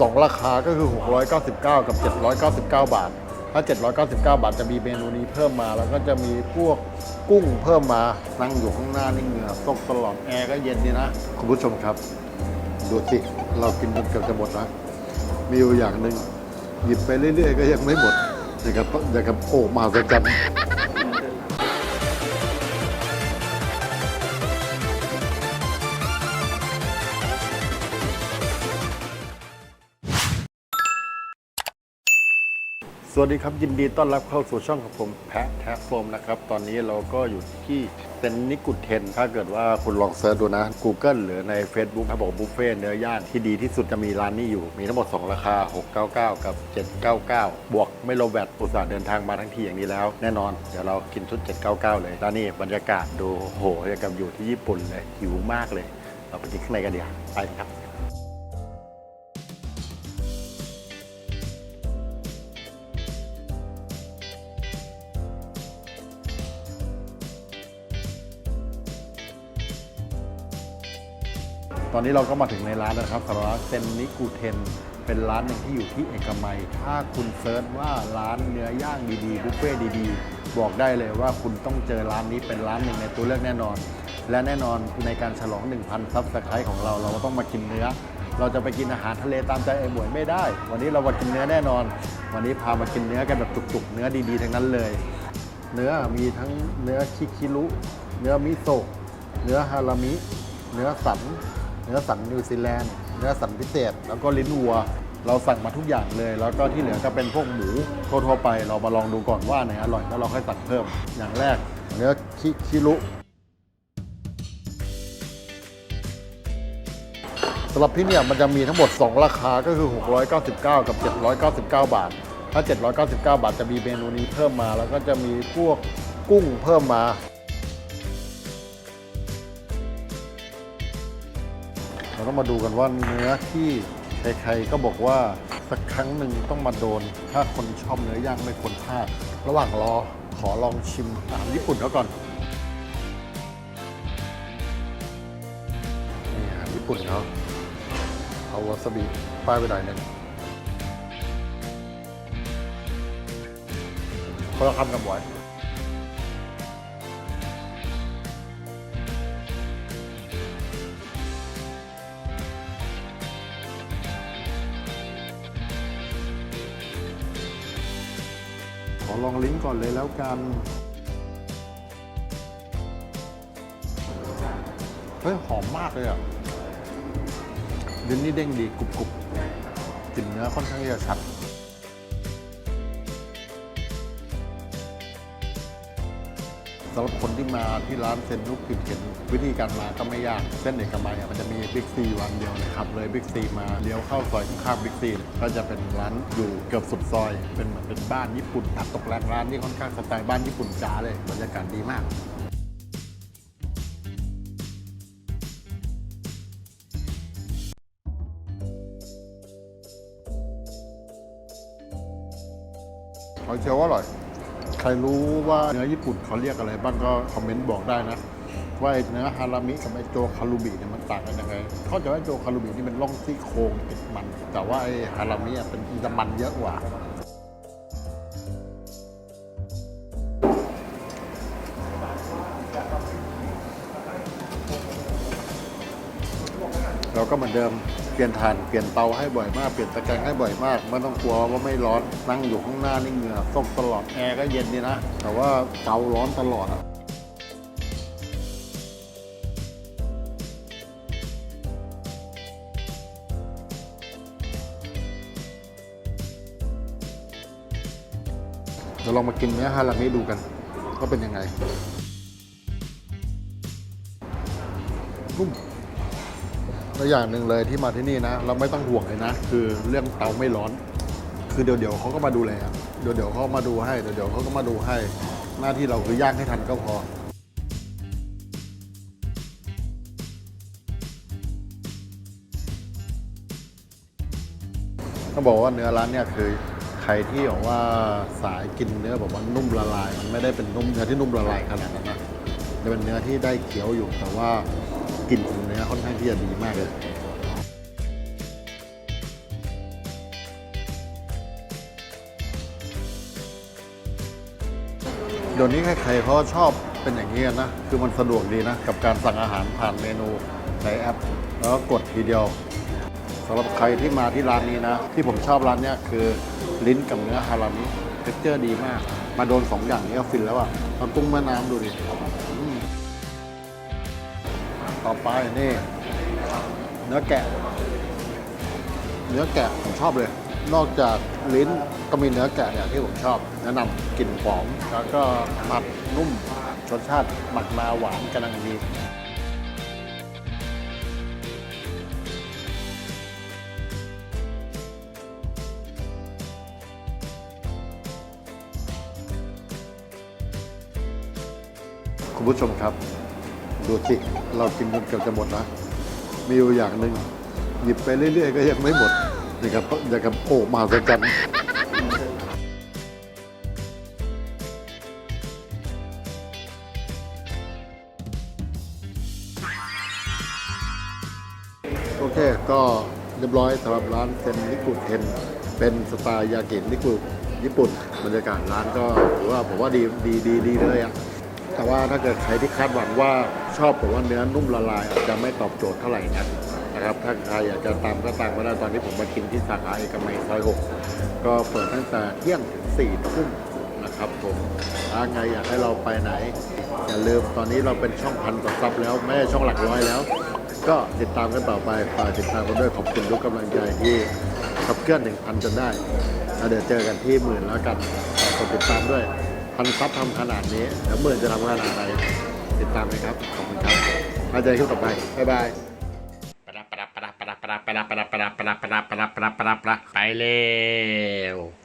สองราคาก็คือ 699 กับ 799 บาท ถ้า 799 บาทจะมีเมนูนี้เพิ่มมา แล้วก็จะมีพวกกุ้งเพิ่มมา นั่งอยู่ข้างหน้านี่เหงื่อตกตลอดแอร์ก็เย็นดีนะ คุณผู้ชมครับ ดูสิ เรากินจนเกือบจะหมดแล้วมีอยู่อย่างหนึ่งหยิบไปเรื่อยๆ ก็ยังไม่หมดอย่ากับอย่างกับโอ่งมหัศจรร สวัสดีครับ ยินดีต้อนรับเข้าสู่ช่องของผมแพะแท็กโฟมนะครับ ตอนนี้เราก็อยู่ที่เต็นนิกุเทน ถ้าเกิดว่าคุณลองเซิร์ชดูนะ Google หรือใน Facebook เขาบอกบุฟเฟ่เนื้อย่างที่ดีที่สุดจะมีร้านนี้อยู่ มีทั้งหมด 2 ราคา 699 กับ 799 บวกไม่รวมแวดอุตส่าห์เดินทางมาทั้งทีอย่างนี้แล้ว แน่นอน เดี๋ยวเรากินชุด 799 เลยแล้วนี่บรรยากาศดูโหอย่างกับอยู่ที่ญี่ปุ่นเลยหิวมากเลย เราไปกินข้างในกันเดี๋ยวาไปครับ ตอนนี้เราก็มาถึงในร้านแล้วนะครับสำหรับร้านเซนนิกูเทน เป็นร้านหนึ่งที่อยู่ที่เอกมัย ถ้าคุณเซิร์ชว่าร้านเนื้อย่างดีๆบุฟเฟ่ดีๆ บอกได้เลยว่าคุณต้องเจอร้านนี้เป็นร้านหนึ่งในตัวเลือกแน่นอน และแน่นอนในการฉลอง 1,000ซับสไครต์ของเราเราก็ต้องมากินเนื้อ เราจะไปกินอาหารทะเลตามใจไอ้หมวยไม่ได้ วันนี้เรามากินเนื้อแน่นอน วันนี้พามากินเนื้อกันแบบจุกๆ เนื้อดีๆทั้งนั้นเลย เนื้อมีทั้งเนื้อชิคิรุเนื้อมิโซะเนื้อฮารามิ เนื้อสัน เนื้อสันนิวซีแลนด์เนื้อสันพิเศษ แล้วก็ลิ้นวัว เราสั่งมาทุกอย่างเลย แล้วก็ที่เหลือก็เป็นพวกหมูทั่วๆไป เรามาลองดูก่อนว่าไหนอร่อยแล้วเราค่อยสั่งเพิ่ม อย่างแรก เนื้อคิคิรุสำหรับที่เนี่ยมันจะมีทั้งหมด 2 ราคาก็คือ 699 กับ 799 บาท ถ้า 799 บาทจะมีเมนูนี้เพิ่มมา แล้วก็จะมีพวกกุ้งเพิ่มมา เราต้องมาดูกันว่าเนื้อที่ใครๆก็บอกว่าสักครั้งหนึ่งต้องมาโดน ถ้าคนชอบเนื้อย่างไม่ควรพลาด ระหว่างรอขอลองชิมอาหารญี่ปุ่นเขาก่อนนี่อาหารญี่ปุ่นเขาเอาวาซาบิป้ายไปหน่อยหนึ่งคนละคำกับหวย ลองลิ้นก่อนเลยแล้วกัน เฮ้ย หอมมากเลยอะลิ้นนี่เด้งดีกรุบกรุบกลิ่นเนื้อค่อนข้างจะชัด สำหรับคนที่มาที่ร้านเซนนุกผิดเห็นวิธีการมาก็ไม่ยาก เส้นเอกมัยอะมันจะมีบิ๊กซีวันเดียวนะครับเลยบิ๊กซีมาเลี้ยวเข้าซอยข้างบิ๊กซีก็จะเป็นร้านอยู่เกือบสุดซอย เป็นเหมือนเป็นบ้านญี่ปุ่นผักตกแต่งร้านที่ค่อนข้างสไตล์บ้านญี่ปุ่นจ๋าเลยบรรยากาศดีมากหอยเชลล์อร่อย ครรู้ว่าเนื้อญี่ปุ่นเขาเรียกอะไรบ้างก็คอมเมนต์บอกได้นะ ว่าไอ้เนื้อฮารามิกับไอโจคารุบิเนี่ยมันต่างกันยังไงเข้าใจว่าโจคารุบินี่เป็นร่องซี่โครงติดมัน แต่ว่าไอ้ฮารามิอะเป็นมันมันเยอะกว่าเราก็เหมือนเดิม เปลี่ยนถ่านเปลี่ยนเตาให้บ่อยมากเปลี่ยนตะแกรงให้บ่อยมากไม่ต้องกลัวว่าไม่ร้อนนั่งอยู่ข้างหน้านี่เหงื่อตกตลอดแอร์ก็เย็นดีนะ แต่ว่าเตาร้อนตลอดอะเดี๋ยวลองมากินเนื้อฮารามิดูกันว่าเป็นยังไงนุ่ม แล้วอย่างหนึ่งเลยที่มาที่นี่นะ เราไม่ต้องห่วงเลยนะ คือเรื่องเตาไม่ร้อน คือเดี๋ยวเดี๋ยวเขาก็มาดูแลเดี๋ยวเดี๋ยวเขามาดูให้เดี๋ยวเดี๋ยวเขาก็มาดูให้ หน้าที่เราคือย่างให้ทันก็พอต้องบอกว่าเนื้อร้านเนี่ยคือใครที่บอกว่าสายกินเนื้อแบบว่านุ่มละลาย มันไม่ได้เป็นนุ่มเนื้อที่นุ่มละลายขนาดนั้นนะจะเป็นเนื้อที่ได้เคี้ยวอยู่แต่ว่า ลิ่นของเนื้อค่อนข้างที่จะดีมากเลยเดี๋ยวนี้ใครๆเขาชอบเป็นอย่างนี้นะ คือมันสะดวกดีนะ กับการสั่งอาหารผ่านเมนูในแอป แล้วกกดทีเดียวสำหรับใครที่มาที่ร้านนี้นะ ที่ผมชอบร้านนี้คือลิ้นกับเนื้อฮารามิเท็เจอร์ดีมาก มาโดนสองอย่างนี้ก็ฟินแล้วอะ่ะเอากุ้งม่น้ำดูดิ ต่อไปนี่ เนื้อแกะ เนื้อแกะผมชอบเลย นอกจากลิ้นก็มีเนื้อแกะเนี่ยที่ผมชอบ แนะนำกลิ่นหอมแล้วก็หมักนุ่มรสชาติหมักมาหวานกำลังดีคุณผู้ชมครับ ดูสิ เรากินจนเกือบจะหมดนะ มีอยู่อย่างหนึ่งหยิบไปเรื่อยๆ ก็ยังไม่หมดอย่างกับอย่างกับโอ้มหัศจรรย์โอเค ก็เรียบร้อยสำหรับร้านเซนนิกุเทน เป็นสไตล์ยากินิกุญี่ปุ่นบรรยากาศร้านก็ถือว่าผมว่าดีดีดีดีเลยอะแต่ว่าถ้าเกิดใครที่คาดหวังว่า ชอบแบบว่าเนื้อนุ่มละลายอาจจะไม่ตอบโจทย์เท่าไหร่นักนะครับ ถ้าใครอยากจะตามก็ตามก็ได้ตอนนี้ผมมากินที่สาขาเอกมัยซอย 6 ก็เปิดตั้งแต่เที่ยงถึงสี่ทุ่มนะครับผมถ้าไงอยากให้เราไปไหน อย่าลืมตอนนี้เราเป็นช่องพันกว่าซับแล้ว ไม่ใช่ช่องหลักร้อยแล้ว ก็ติดตามกันต่อไปฝากติดตามกันด้วยขอบคุณทุกกำลังใจที่ขับเคลื่อนหนึ่งพันจนได้เดี๋ยวเจอกันที่หมื่นแล้วกันฝากกดติดตามด้วยพันซับทำขนาดนี้แล้วหมื่นจะทำขนาดไหน ติดตามเลยครับ ขอบคุณครับมาเจอกันต่อไป บ๊ายบายไปละไปละปะปะปะปะปะปะปะปะปะปะปะไปแล้ว